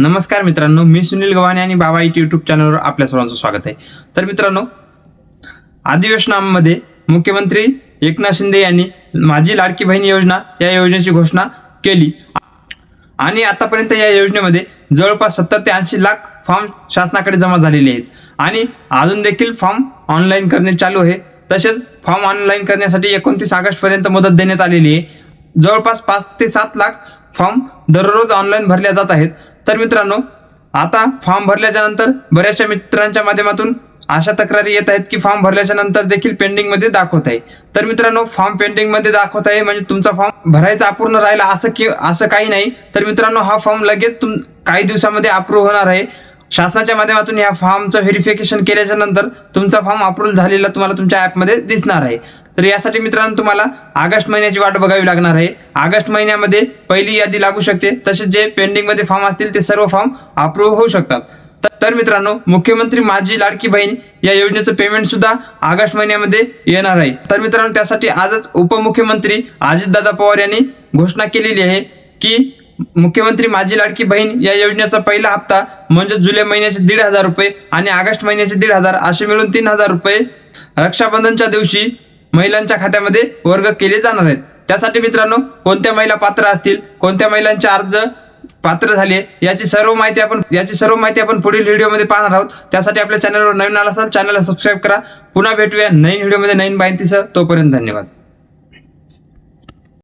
नमस्कार मित्रांनो मी सुनील गव्हाणे आणि बाबा इट यूट्यूब चॅनलवर आपल्या सर्वांचं स्वागत आहे. तर मित्रांनो अधिवेशनामध्ये मुख्यमंत्री एकनाथ शिंदे यांनी माझी लाडकी बहीण योजना या योजनेची घोषणा केली. आणि आतापर्यंत या योजनेमध्ये जवळपास सत्तर ते ऐंशी लाख फॉर्म शासनाकडे जमा झालेले आहेत. आणि अजून देखील फॉर्म ऑनलाईन करणे चालू आहे. तसेच फॉर्म ऑनलाईन करण्यासाठी एकोणतीस ऑगस्टपर्यंत मदत देण्यात आलेली आहे. जवळपास पाच ते सात लाख फॉर्म दररोज ऑनलाईन भरल्या जात आहेत. तर मित्रांनो आता फॉर्म भरल्याच्या नंतर बऱ्याचशा मित्रांच्या माध्यमातून अशा तक्रारी येत आहेत की फॉर्म भरल्याच्या नंतर देखील पेंडिंगमध्ये दाखवत आहे. तर मित्रांनो फॉर्म पेंडिंगमध्ये दाखवत आहे म्हणजे तुमचा फॉर्म भरायचा अपूर्ण राहिला असं की असं काही नाही. तर मित्रांनो हा फॉर्म लगेच तुम काही दिवसामध्ये अप्रूव्ह होणार आहे. शासनाच्या माध्यमातून या फॉर्मचं व्हेरिफिकेशन केल्याच्यानंतर तुमचा फॉर्म अप्रूव्ह झालेला तुम्हाला तुमच्या ॲपमध्ये दिसणार आहे. तर यासाठी मित्रांनो तुम्हाला ऑगस्ट महिन्याची वाट बघावी लागणार आहे. ऑगस्ट महिन्यामध्ये पहिली यादी लागू शकते. तसेच जे पेंडिंगमध्ये फॉर्म असतील ते सर्व फॉर्म अप्रूव्ह होऊ शकतात. तर- मित्रांनो मुख्यमंत्री माझी लाडकी बहीण या योजनेचं पेमेंट सुद्धा ऑगस्ट महिन्यामध्ये येणार आहे. तर मित्रांनो त्यासाठी आजच उपमुख्यमंत्री अजितदादा पवार यांनी घोषणा केलेली आहे की मुख्यमंत्री माझी लाडकी बहीण या योजनेचा पहिला हप्ता म्हणजे जुलै महिन्याचे दीड हजार रुपये आणि ऑगस्ट महिन्याचे दीड हजार असे मिळून तीन हजार रुपये रक्षाबंधनच्या दिवशी महिलांच्या खात्यामध्ये वर्ग केले जाणार आहेत. त्यासाठी मित्रांनो कोणत्या महिला पात्र असतील कोणत्या महिलांचे अर्ज पात्र झाले याची सर्व माहिती आपण याची सर्व माहिती आपण पुढील व्हिडिओमध्ये पाहणार आहोत. त्यासाठी आपल्या चॅनलवर नवीन आला असाल चॅनलला सबस्क्राईब करा. पुन्हा भेटूया नवीन व्हिडिओमध्ये नवीन माहितीसह. तोपर्यंत धन्यवाद.